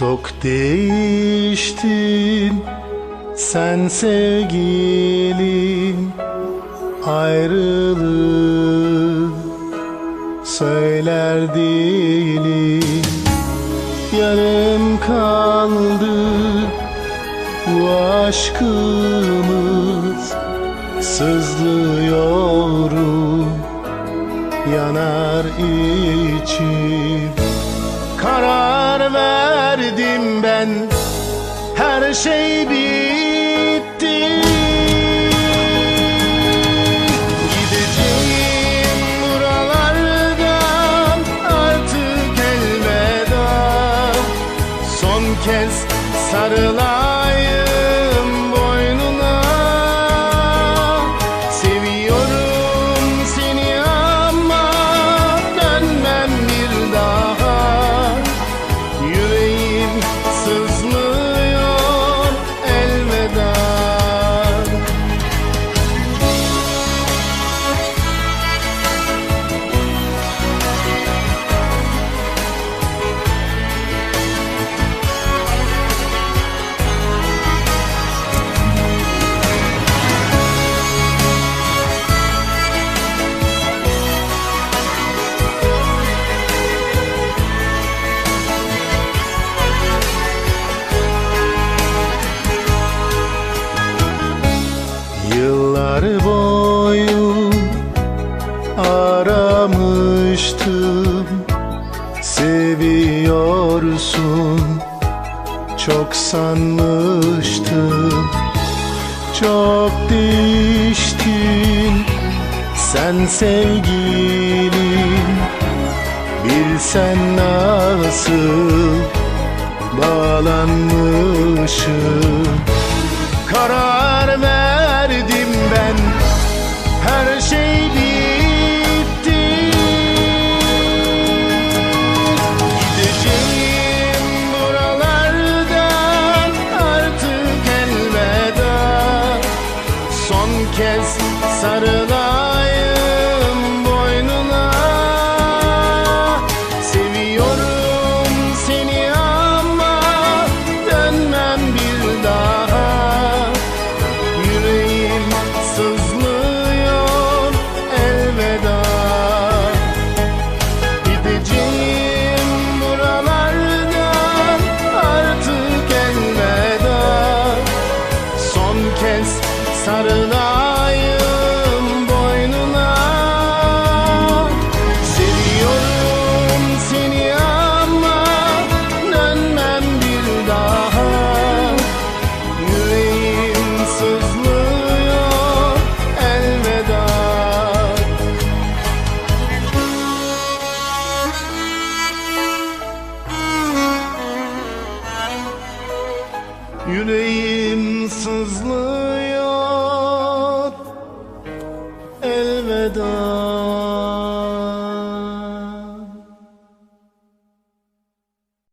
Çok değiştin. Sen sevgilim ayrılık söyler dilim yarım kaldı bu aşkımız. Sızlıyorum yanar içim Karar ben. Her şey bitti. Gideceğim buralardan Artık elveda. Son kez sarılayım aramıştım Seviyorsun. Çok sanmıştım. Çok değiştin. Sen sevgilim Bilsen nasıl bağlanmışım. Karar kez sarılayım boynuna. Seviyorum seni ama dönmem bir daha. Yüreğim sızlıyor elveda. Gideceğim buralardan artık elveda. Son kez sarılayım Yüreğim sızlıyor. Elveda.